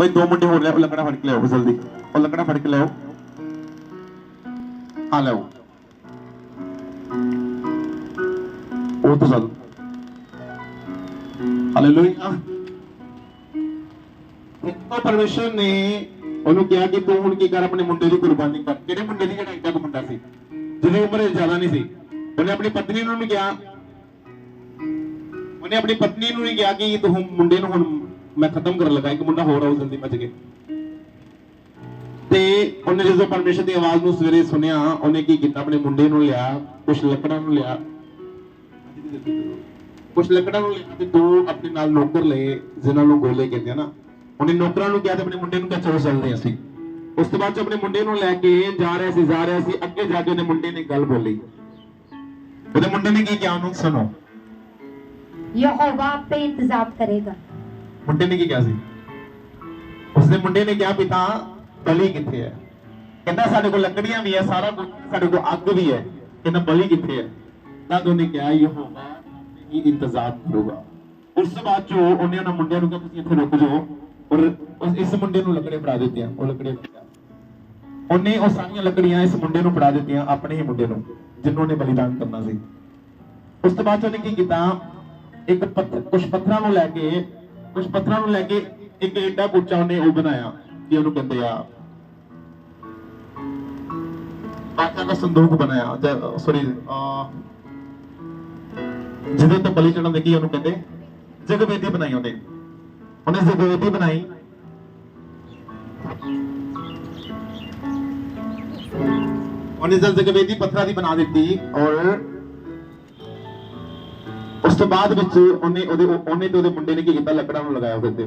ਓਏ ਦੋ ਮੁੰਡੇ ਹੋਰ ਲੈ, ਉਹ ਲੱਕੜਾ ਫੜ ਕੇ ਲਿਆਓ ਜਲਦੀ ਉਹ ਲੱਕੜਾ ਫੜ ਕੇ ਲਿਆਓ। ਆ ਲਿਆਓ। ਉਹ ਤੋਂ ਚੱਲ ਹਾਲੇਲੂਇਆ ਉਹ ਪਰਮੇਸ਼ਰ ਨੇ ਉਹਨੂੰ ਕਿਹਾ ਕਿ ਤੂੰ ਹੁਣ ਕੀ ਕਰ, ਆਪਣੇ ਮੁੰਡੇ ਦੀ ਕੁਰਬਾਨੀ ਕਰ। ਕਿਹੜੇ ਮੁੰਡੇ ਦੀ? ਜਿਹੜਾ ਇੰਨਾ ਕੁ ਮੁੰਡਾ ਸੀ। ਜਿਹਦੀ ਉਮਰ ਜ਼ਿਆਦਾ ਨਹੀਂ ਸੀ। ਉਹਨੇ ਆਪਣੀ ਪਤਨੀ ਨੂੰ ਵੀ ਕਿਹਾ। ਉਹਨੇ ਆਪਣੀ ਪਤਨੀ ਨੂੰ ਨਹੀਂ ਕਿਹਾ ਕਿ ਤੂੰ ਮੁੰਡੇ ਨੂੰ ਹੁਣ ਮੈਂ ਖਤਮ ਕਰਨ ਲੱਗਾ, ਇੱਕ ਮੁੰਡਾ ਹੋਰ ਆਉ ਜਲਦੀ ਮੱਚ ਕੇ। ਤੇ ਉਹਨੇ ਜਦੋਂ ਪਰਮੇਸ਼ਰ ਦੀ ਆਵਾਜ਼ ਨੂੰ ਸਵੇਰੇ ਸੁਣਿਆ, ਉਹਨੇ ਕੀ ਕੀਤਾ? ਆਪਣੇ ਮੁੰਡੇ ਨੂੰ ਲਿਆ ਕੁਝ ਲੱਕੜਾਂ ਨੂੰ ਲਿਆ। ਕੁਝ ਲੱਕੜਾਂ ਨੂੰ ਲਿਆ ਤੇ ਦੋ ਆਪਣੇ ਨਾਲ ਨੌਕਰ ਲਏ, ਜਿਨ੍ਹਾਂ ਨੂੰ ਗੋਲੇ ਕਹਿੰਦੇ ਆ ਨਾ। ਉਹਨੇ ਨੌਕਰਾਂ ਨੂੰ ਕਿਹਾ ਤੇ ਆਪਣੇ ਮੁੰਡੇ ਨੂੰ ਕਿਹਾ, ਚਲੋ ਚੱਲਦੇ ਅਸੀਂ। ਉਸ ਤੋਂ ਬਾਅਦ ਚ ਆਪਣੇ ਮੁੰਡੇ ਨੂੰ ਲੈ ਕੇ ਜਾ ਰਿਹਾ ਸੀ, ਜਾ ਰਿਹਾ ਸੀ, ਅੱਗੇ ਜਾ ਕੇ ਉਹਨੇ ਮੁੰਡੇ ਨੇ ਗੱਲ ਬੋਲੀ। ਉਹਦੇ ਮੁੰਡੇ ਨੇ ਕੀ ਕਿਹਾ? ਉਹਨੂੰ ਸੁਣੋ। ਯਹੋਵਾ ਆਪੇ ਇੰਤਜ਼ਾਮ ਕਰੇਗਾ। ਮੁੰਡੇ ਨੇ ਕੀ ਕਿਹਾ ਸੀ? ਉਸਦੇ ਮੁੰਡੇ ਨੇ ਕਿਹਾ ਪਿਤਾ ਬਲੀ ਕਿੱਥੇ ਹੈ? ਕਹਿੰਦਾ ਸਾਡੇ ਕੋਲ ਲੱਕੜੀਆਂ ਵੀ ਹੈ, ਸਾਰਾ ਕੁਝ ਸਾਡੇ ਕੋਲ ਅੱਗ ਵੀ ਹੈ। ਕਹਿੰਦਾ ਬਲੀ ਕਿੱਥੇ ਹੈ? ਤਦ ਉਹਨੇ ਕਿਹਾ, ਯਹੋਵਾ ਹੀ ਇੰਤਜ਼ਾਮ ਕਰੂਗਾ? ਉਸ ਤੋਂ ਬਾਅਦ ਜੋ ਉਹਨੇ ਉਹਨਾਂ ਮੁੰਡਿਆਂ ਨੂੰ ਕਿਹਾ, ਤੁਸੀਂ ਇੱਥੇ ਰੁਕ ਜਾਓ। ਔਰ ਇਸ ਮੁੰਡੇ ਨੂੰ ਲੱਕੜੇ ਫੜਾ ਦਿੱਤੀਆਂ। ਉਹ ਲੱਕੜੇ ਉਹਨੇ ਉਹ ਸਾਰੀਆਂ ਲੱਕੜੀਆਂ ਇਸ ਮੁੰਡੇ ਨੂੰ ਫੜਾ ਦਿੱਤੀਆਂ, ਆਪਣੇ ਹੀ ਮੁੰਡੇ ਨੂੰ ਜਿਹਨੂੰ ਨੇ ਬਲੀਦਾਨ ਕਰਨਾ ਸੀ। ਉਸ ਤੋਂ ਬਾਅਦ 'ਚ ਉਹਨੇ ਕੀ ਕੀਤਾ? ਇੱਕ ਪੱਥਰ ਕੁਝ ਪੱਥਰਾਂ ਨੂੰ ਲੈ ਕੇ ਕੁਝ ਪੱਥਰਾਂ ਨੂੰ ਲੈ ਕੇ ਇੱਕ ਏਡਾ ਉੱਚਾ ਉਹਨੇ ਉਹ ਬਣਾਇਆ ਕਿ ਉਹਨੂੰ ਕਹਿੰਦੇ ਆ ਬਾਕਾ ਦਾ ਸੰਦੂਕ ਬਣਾਇਆ ਸੌਰੀ ਜਿਹਦੇ ਤੇ ਬਲੀ ਚੜਨ ਦੇ ਕੀ ਉਹਨੂੰ ਕਹਿੰਦੇ ਜਗਵੇਦੀ ਬਣਾਈ ਉਹਨੇ। ਉਹਨੇ ਜਗਵੇਦੀ ਬਣਾਈ। ਉਹਨੇ ਜਦ ਜਗਵੇਦੀ ਪੱਥਰਾਂ ਦੀ ਬਣਾ ਦਿੱਤੀ ਔਰ ਉਸ ਤੋਂ ਬਾਅਦ ਵਿੱਚ ਉਹਨੇ ਉਹਦੇ ਉਹਨੇ ਤੇ ਉਹਦੇ ਮੁੰਡੇ ਨੇ ਕੀ ਕੀਤਾ? ਲੱਕੜਾਂ ਨੂੰ ਲਗਾਇਆ ਉਹਦੇ ਤੇ